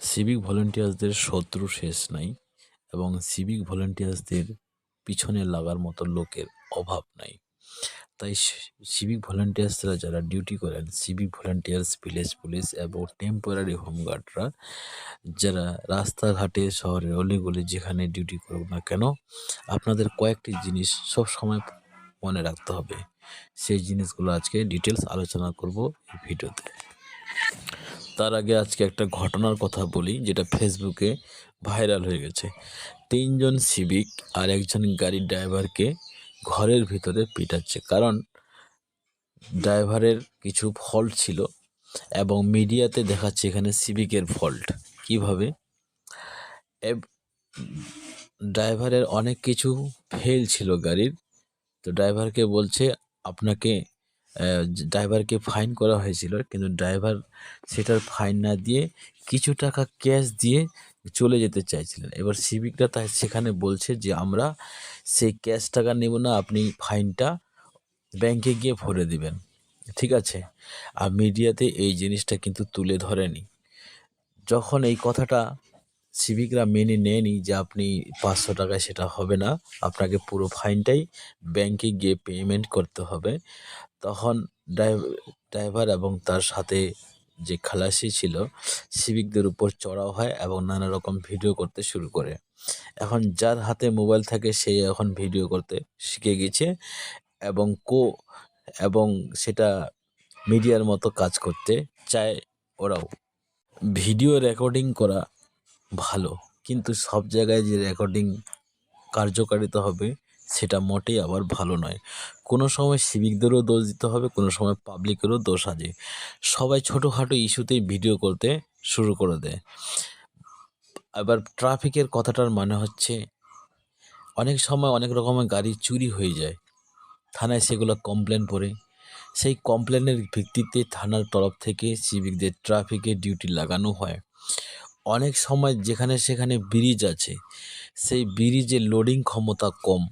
Civic ভলেন্টিয়ার্সদের শত্রু শেষ নাই এবং সিভিক ভলেন্টিয়ার্সদের পিছনে লাগার মতো লোকের অভাব নাই। তাই সিভিক ভলেন্টিয়ার্সরা যারা ডিউটি করেন সিভিক ভলেন্টিয়ার্স ভিলেজ পুলিশ এবং টেম্পোরারি হোমগার্ডরা যারা রাস্তাঘাটে শহরের অলিগলি যেখানে ডিউটি করুক না কেন, আপনাদের কয়েকটি জিনিস সব সময় মনে রাখতে হবে। সেই জিনিসগুলো আজকে ডিটেলস আলোচনা করব এই ভিডিওতে। তার আগে আজকে একটা ঘটনার কথা বলি, যেটা ফেসবুকে ভাইরাল হয়ে গেছে। তিনজন সিভিক আর একজন গাড়ির ড্রাইভারকে ঘরের ভিতরে পিটাচ্ছে। কারণ ড্রাইভারের কিছু ফল্ট ছিল এবং মিডিয়াতে দেখাচ্ছে এখানে সিভিকের ফল্ট। কীভাবে? ড্রাইভারের অনেক কিছু ফেল ছিল গাড়ির। তো ড্রাইভারকে বলছে, আপনাকে ড্রাইভারকে ফাইন করা হয়েছিল, কিন্তু ড্রাইভার সেটার ফাইন না দিয়ে কিছু টাকা ক্যাশ দিয়ে চলে যেতে চাইছিলেন। এবার সিভিকরা তাই সেখানে বলছে যে, আমরা সেই ক্যাশ টাকা নেব না, আপনি ফাইনটা ব্যাংকে গিয়ে ভরে দিবেন। ঠিক আছে? আর মিডিয়াতে এই জিনিসটা কিন্তু তুলে ধরেনি। যখন এই কথাটা সিভিকরা মেনে নেয়নি যে আপনি পাঁচশো টাকায় সেটা হবে না। আপনাকে পুরো ফাইনটাই ব্যাংকে গিয়ে পেমেন্ট করতে হবে। তখন ড্রাইভার এবং তার সাথে যে খালাসি ছিল সিভিকদের উপর চড়াও হয় এবং নানা রকম ভিডিও করতে শুরু করে। এখন যার হাতে মোবাইল থাকে, সে এখন ভিডিও করতে শিখে গেছে এবং কো, এবং সেটা মিডিয়ার মতো কাজ করতে চায় ওরাও। ভিডিও রেকর্ডিং করা ভালো। কিন্তু সব জায়গায় যে রেকর্ডিং কার্যকারিতা হবে, সেটা মোটেই আবার ভালো নয়। কোনো সময় সিভিকদেরও দোষ দিতে হবে, কোনো সময় পাবলিকেরও দোষ আছে। সবাই ছোটোখাটো ইস্যুতেই ভিডিও করতে শুরু করে দেয়। এবার ট্রাফিকের কথাটার মানে হচ্ছে, অনেক সময় অনেক রকমের গাড়ি চুরি হয়ে যায়। থানায় সেগুলো কমপ্লেন পড়ে। সেই কমপ্লেনের ভিত্তিতে থানার তরফ থেকে সিভিকদের ট্রাফিকের ডিউটি লাগানো হয়। অনেক সময় যেখানে সেখানে ব্রিজ আছে, সেই ব্রিজের লোডিং ক্ষমতা কম।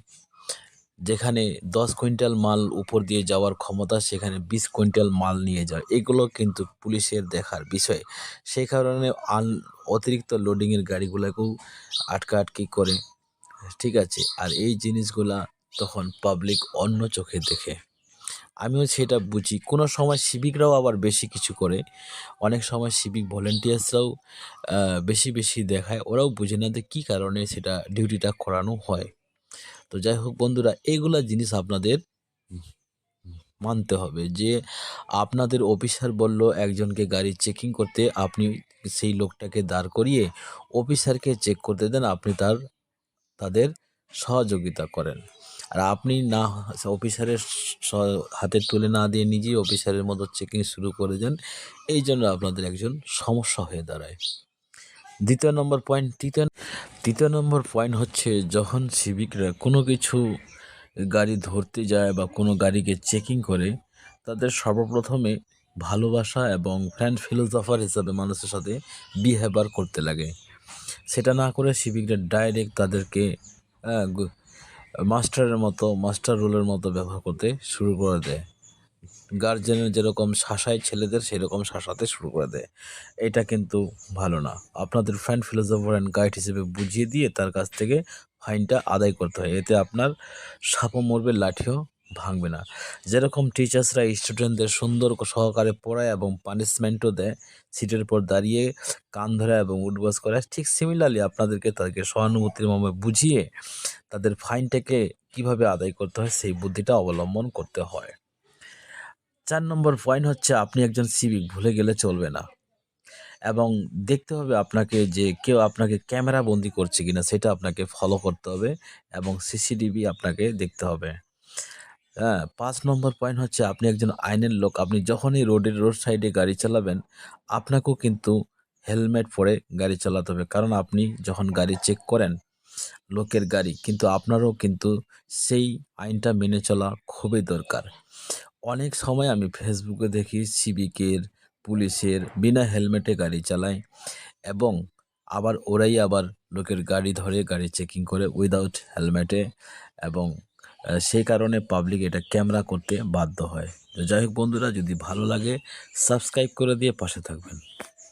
যেখানে দশ কুইন্টাল মাল উপর দিয়ে যাওয়ার ক্ষমতা, সেখানে বিশ কুইন্টাল মাল নিয়ে যায় এগুলো কিন্তু পুলিশের দেখার বিষয়। সেই কারণে আন, অতিরিক্ত লোডিংয়ের গাড়িগুলোকেও আটকা আটকি করে, ঠিক আছে? আর এই জিনিসগুলা তখন পাবলিক অন্য চোখে দেখে। আমিও সেটা বুঝি। কোনো সময় সিভিকরাও আবার বেশি কিছু করে। অনেক সময় সিভিক ভলেন্টিয়ার্সরাও বেশি বেশি দেখায়। ওরাও বুঝে না যে কী কারণে সেটা ডিউটিটা করানো হয়। তো যাই হোক বন্ধুরা এইগুলা জিনিস আপনাদের মানতে হবে যে আপনাদের অফিসার বলল একজনকে গাড়ি চেকিং করতে আপনি সেই লোকটাকে দাঁড় করিয়ে অফিসারকে চেক করতে দেন, আপনি তার, তাদের সহযোগিতা করেন। আর আপনি না অফিসারের হাতে তুলে না দিয়ে নিজেই অফিসারের মতো চেকিং শুরু করে দেন, এই জন্য আপনাদের একজন সমস্যা হয়ে দাঁড়ায়। দ্বিতীয় নম্বর পয়েন্ট, তৃতীয় তৃতীয় নম্বর পয়েন্ট হচ্ছে যখন সিভিকরা কোনো কিছু গাড়ি ধরতে যায় বা কোনো গাড়িকে চেকিং করে, তাদের সর্বপ্রথমে ভালোবাসা এবং ফ্রেন্ড ফিলোজফার হিসাবে মানুষের সাথে বিহেভার করতে লাগে। সেটা না করে সিভিকরা ডাইরেক্ট তাদেরকে মাস্টারের মতো, মাস্টার রুলের মতো ব্যবহার করতে শুরু করে দেয়। গার্জেনের যেরকম শাসায় ছেলেদের, সেরকম শাসাতে শুরু করে দেয়। এটা কিন্তু ভালো না। আপনাদের ফ্রেন্ড ফিলোজফার অ্যান্ড গাইড হিসেবে বুঝিয়ে দিয়ে তার কাছ থেকে ফাইনটা আদায় করতে হয়। এতে আপনার সাপও মরবে, লাঠিও ভাঙবে না। যেরকম টিচার্সরা স্টুডেন্টদের সুন্দর সহকারে পড়ায় এবং পানিশমেন্টও দেয় সিটের পর দাঁড়িয়ে কান ধরে এবং উঠবাস করে, ঠিক সিমিলারলি আপনাদেরকে তাদেরকে সহানুভূতির মর্মে বুঝিয়ে তাদের ফাইনটাকে কীভাবে আদায় করতে হয়, সেই বুদ্ধিটা অবলম্বন করতে হয়। চার নম্বর পয়েন্ট হচ্ছে আপনি একজন সিভিক ভুলে গেলে চলবে না। এবং দেখতে হবে আপনাকে যে কেউ আপনাকে ক্যামেরা বন্দি করছে কিনা, সেটা আপনাকে ফলো করতে হবে এবং সিসিটিভি আপনাকে দেখতে হবে। হ্যাঁ পাঁচ নম্বর পয়েন্ট হচ্ছে আপনি একজন আইনের লোক। আপনি যখনই রোডের রোড সাইডে গাড়ি চালাবেন, আপনাকেও কিন্তু হেলমেট পরে গাড়ি চালাতে হবে। কারণ আপনি যখন গাড়ি চেক করেন লোকের গাড়ি, কিন্তু আপনারও কিন্তু সেই আইনটা মেনে চলা খুবই দরকার। অনেক সময় আমি ফেসবুকে দেখি সিভিকের পুলিশের বিনা হেলমেটে গাড়ি চালায় এবং আবার ওরাই আবার লোকের গাড়ি ধরে গাড়ি চেকিং করে উইদাউট হেলমেটে এবং সেই কারণে পাবলিক এটা ক্যামেরা করতে বাধ্য হয়। যাই হোক বন্ধুরা, যদি ভালো লাগে সাবস্ক্রাইব করে দিয়ে পাশে থাকবেন।